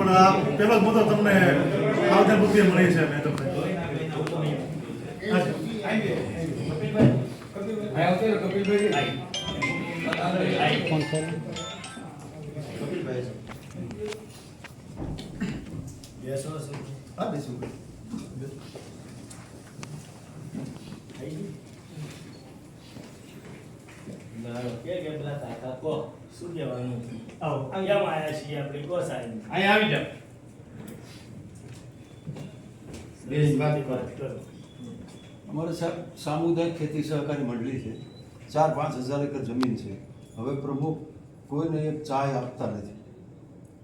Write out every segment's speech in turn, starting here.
પણ આ પેલો જ મુદ્દો તમને આવતા બુદ્ધિ મળી છે મેં તમને હા બેસું શું કહેવાનું આવો. અહીંયા આયા છીએ આપણે? કો સાહેબ. અહીંયા આવી જાઓ. અમારે સાહેબ સામુદાયિક ખેતી સહકારી મંડળી છે. ચાર પાંચ હજાર એકર જમીન છે. હવે પ્રમુખ કોઈને એક ચાય આપતા નથી.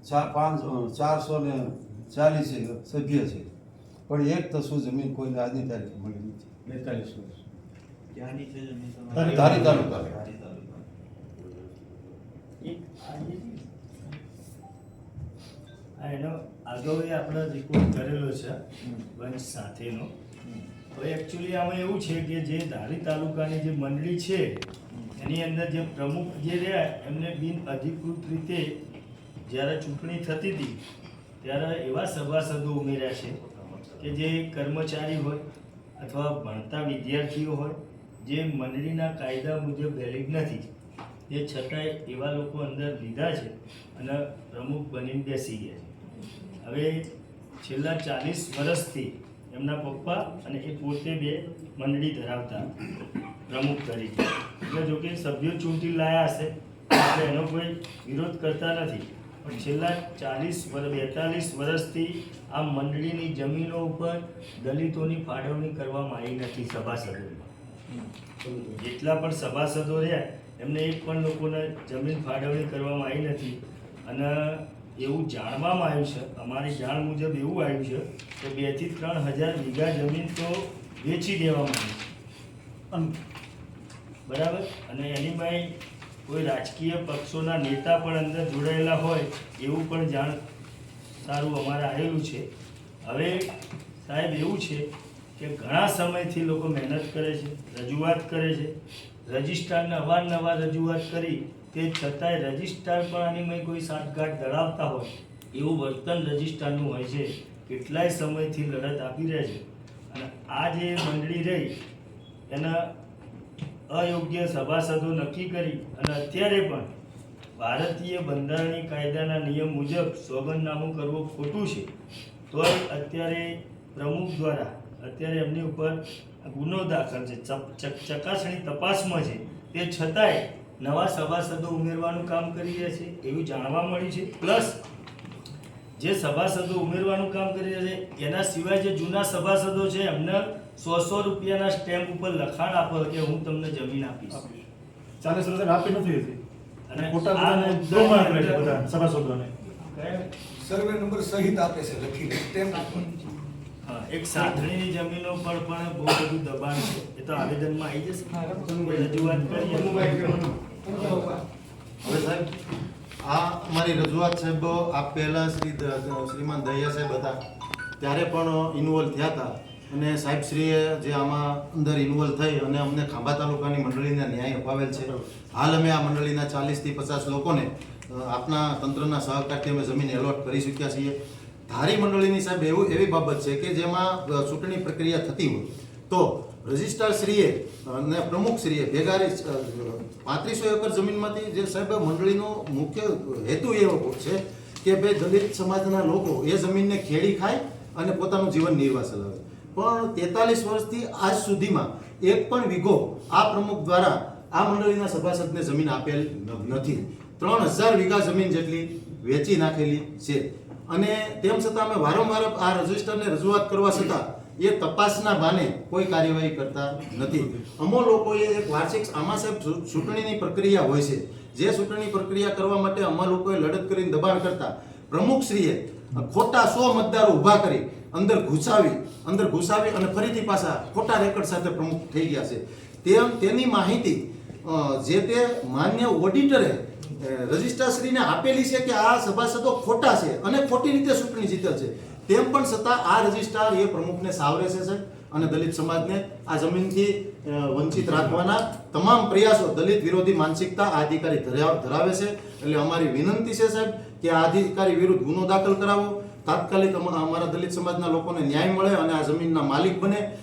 ચાર પાંચ ચારસો ને ચાલીસ સભ્ય છે. પણ એક તસુ જમીન કોઈને આજની તારીખે મળી નથી. બેતાલીસ વર્ષ. તારી- ધારી તાલુકા ધારી તાલુકા. એક આજે આ એનો અગાઉ એ આપણે રિપોર્ટ કરેલો છે વંશ સાથેનો. હવે એકચ્યુઅલી આમાં એવું છે કે જે ધારી તાલુકાની જે મંડળી છે, એની અંદર જે પ્રમુખ જે રહ્યા, એમને બિન અધિકૃત રીતે જ્યારે ચૂંટણી થતી હતી, ત્યારે એવા સભાસદો ઉમેર્યા છે કે જે કર્મચારી હોય અથવા ભણતા વિદ્યાર્થીઓ હોય, જે મંડળીના કાયદા મુજબ વેલિડ નથી. એ છતાંય એવા લોકો અંદર લીધા છે અને પ્રમુખ બનીને બેસી ગયા છે. હવે છેલ્લા ચાલીસ વર્ષથી એમના પપ્પા અને એ પોતે બે મંડળી ધરાવતા પ્રમુખ તરીકે. એટલે જોકે સભ્યો ચૂંટી લાયા હશે એટલે એનો કોઈ વિરોધ કરતા નથી. પણ છેલ્લા ચાલીસ વર્ષ બેતાલીસ વર્ષથી આ મંડળીની જમીનો ઉપર દલિતોની ફાળવણી કરવામાં આવી નથી સભાસદોમાં જેટલા પણ સભાસદો રહ્યા એમને એક પણ લોકોને જમીન ફાળવણી કરવામાં આવી નથી. અને એવું જાણવામાં આવ્યું છે અમારી જાણ મુજબ એવું આવ્યું છે કે બેથી ત્રણ હજાર વીઘા જમીન તો વેચી દેવામાં આવી છે. બરાબર? અને એની બાઈ કોઈ રાજકીય પક્ષોના નેતા પણ અંદર જોડાયેલા હોય એવું પણ જાણ સારું અમારે આવેલું છે. હવે સાહેબ એવું છે કે ઘણા સમયથી લોકો મહેનત કરે છે, રજૂઆત કરે છે. રજિસ્ટ્રારને અવારનવાર રજૂઆત કરી તે છતાંય રજિસ્ટ્રાર પણ આની કોઈ સાંઠગાંઠ ધરાવતા હોય. એવું વર્તન રજિસ્ટ્રારનું હોય છે. કેટલાય સમયથી લડત આપી રહે છે. અને આ જે મંડળી રહી, એના અયોગ્ય સભાસદો નક્કી કરી અને અત્યારે પણ ભારતીય બંધારણીય કાયદાના નિયમ મુજબ સોગંદનામું કરવું ખોટું છે. તોય અત્યારે પ્રમુખ દ્વારા અત્યારે એમની ઉપર ગુનો દાખલ છે. ચકાસણી તપાસમાં છે. તે છતાંય નવા સભાસદો ઉમેરવાનું કામ કરી રહ્યા છે. એવું જાણવા મળ્યું છે. પ્લસ જે સભાસદો ઉમેરવાનું કામ કરી રહ્યા છે એના સિવાય જે જૂના સભાસદો છે એમને સો સો રૂપિયાના સ્ટેમ્પ ઉપર લખાણ આપો કે હું તમને જમીન આપીશ. ચાલીસ વર્ષ આપી નથી હતી અને ખોટા સભાસદોને. સર્વે નંબર સહિત આપે છે લખી સ્ટેમ્પ એક સાધણીની જમીનો પર પણ બહુ બધું દબાણ છે. એ તો આવેદનમાં આવી જશે. રજૂઆત કરીએ હવે સાહેબ આ અમારી રજૂઆત સાહેબ આ પહેલા શ્રી શ્રીમાન દહિયા સાહેબ હતા ત્યારે પણ ઇન્વોલ્વ થયા હતા. અને સાહેબશ્રીએ જે આમાં અંદર ઇન્વોલ્વ થઈ અને અમને ખાંભા તાલુકાની મંડળીને ન્યાય અપાવેલ છે. હાલ અમે આ મંડળીના ચાલીસથી પચાસ લોકોને આપના તંત્રના સહકારથી અમે જમીન એલોટ કરી ચૂક્યા છીએ. ધારી મંડળીની સાહેબ એવું એવી બાબત છે કે જેમાં ચૂંટણી પ્રક્રિયા થતી હોય. તો રજિસ્ટ્રાર શ્રીએ અને પ્રમુખ શ્રીએ ભેગા પાંત્રીસો એકર જમીનમાંથી જે સાહેબ મંડળીનો મુખ્ય હેતુ એવો છે કે ભાઈ દલિત સમાજના લોકો એ જમીનને ખેડી ખાય અને પોતાનું જીવન નિર્વાહ ચલાવે. પણ તેતાલીસ વર્ષથી આજ સુધીમાં એક પણ વિઘો આ પ્રમુખ દ્વારા આ મંડળીના સભાસદને જમીન આપેલ નથી. ત્રણ હજાર વીઘા જમીન જેટલી વેચી નાખેલી છે. અને તેમ છતાં અમે વારંવાર આ રજિસ્ટરને રજૂઆત કરવા છતાં એ તપાસના બાને કોઈ કાર્યવાહી કરતા નથી. અમો લોકોએ એક વાર્ષિક આમાં સાહેબ ચૂંટણીની પ્રક્રિયા હોય છે. જે ચૂંટણી પ્રક્રિયા કરવા માટે અમા લોકોએ લડત કરીને દબાણ કરતા પ્રમુખશ્રીએ ખોટા સો મતદારો ઊભા કરી અંદર ઘૂસાવી અંદર ઘૂસાવી અને ફરીથી પાછા ખોટા રેકર્ડ સાથે પ્રમુખ થઈ ગયા છે. તેમ, તેની માહિતી જે તે માન્ય ઓડિટરે રજિસ્ટ્રારશ્રીને આપેલી છે કે આ સભાસદો ખોટા છે અને ખોટી રીતે ચૂંટણી જીતેલ છે. તેમ પણ છતાં આ રજિસ્ટ્રાર એ પ્રમુખને સાવરે છે અને દલિત સમાજને આ જમીનથી વંચિત રાખવાના તમામ પ્રયાસો દલિત વિરોધી માનસિકતા આ અધિકારી ધરાવે છે. એટલે અમારી વિનંતી છે સાહેબ કે આ અધિકારી વિરુદ્ધ ગુનો દાખલ કરાવો. તાત્કાલિક અમ- અમારા દલિત સમાજના લોકોને ન્યાય મળે અને આ જમીનના માલિક બને.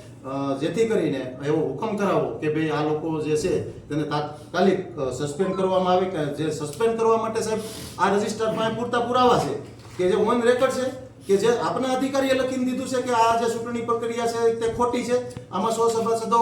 જેથી કરીને એવો હુકમ કરાવો કે ભાઈ આ લોકો જે છે તેને તાત્કાલિક સસ્પેન્ડ કરવામાં આવે કે જે સસ્પેન્ડ કરવા માટે સાહેબ આ રજિસ્ટર પાસે પૂરતા પુરાવા છે કે જે ઓન રેકોર્ડ છે કે જે આપણા અધિકારીએ લખીને દીધું છે કે આ જે ચૂંટણી પ્રક્રિયા છે તે ખોટી છે, આમાં સો સભાસદો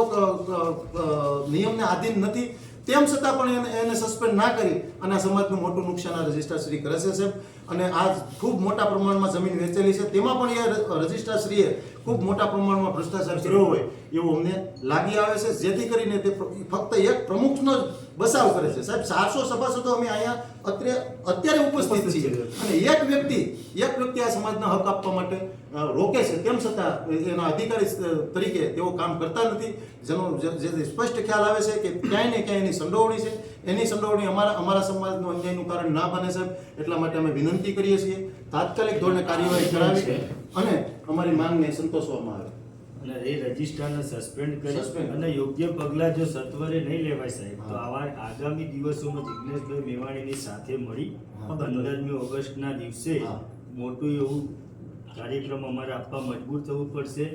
નિયમને આધીન નથી. તેમ છતાં પણ એને સસ્પેન્ડ ના કરી અને સમાજનું મોટું નુકસાન આ શ્રી કરે છે સાહેબ. અને આ ખૂબ મોટા પ્રમાણમાં જમીન વેચેલી છે. તેમાં પણ એ ર- રજિસ્ટ્રારશ્રીએ ખૂબ મોટા પ્રમાણમાં ભ્રષ્ટાચાર કર્યો હોય એવું અમને લાગી આવે છે. જેથી કરીને તે ફક્ત એક પ્રમુખનો જ બચાવ કરે છે. સાહેબ ચારસો સભાસદો અમે અહીંયા અત્યારે અત્યારે ઉપસ્થિત છીએ. અને એક વ્યક્તિ એક વ્યક્તિ આ સમાજના હક આપવા માટે રોકે છે. તેમ છતાં એના અધિકારી તરીકે તેઓ કામ કરતા નથી. જેનો જે સ્પષ્ટ ખ્યાલ આવે છે કે ક્યાંય ને ક્યાંય એની સંડોવણી છે. એની સંડોવણી અમારા અમારા સમાજનું અન્યાયનું કારણ ના બને સાહેબ એટલા માટે અમે વિનંતી કરીએ છીએ. તાત્કાલિક ધોરણે કાર્યવાહી કરાવી અને અમારી માંગને સંતોષવામાં આવે. અને એ રજિસ્ટરને સસ્પેન્ડ કરી. અને યોગ્ય પગલાં જો સત્વરે નહીં લેવાય સાહેબ તો આવા આગામી દિવસોમાં જિજ્ઞેશભાઈ મેવાણીની સાથે મળી. પંદરમી ઓગસ્ટના દિવસે મોટું એવું કાર્યક્રમ અમારે આપવા મજબૂર થવું પડશે.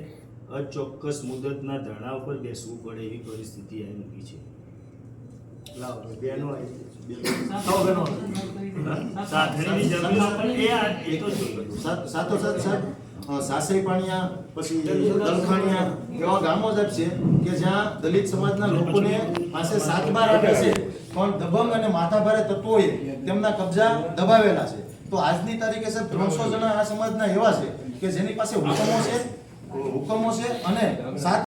અચોક્કસ મુદતના ધરણા ઉપર બેસવું પડે એવી પરિસ્થિતિ આવી મૂકી છે. લાવો બેનો સાસરી પાણીયા પછી એવા ગામો જ છે કે જ્યાં દલિત સમાજના લોકોને પાસે સાત બાર છે પણ દબંગ અને માથાભારે તત્વોએ તેમના કબજા દબાવેલા છે તો આજની તારીખે સાહેબ ત્રણસો જણા આ સમાજના એવા છે કે જેની પાસે હુકમો છે હુકમો છે અને સાત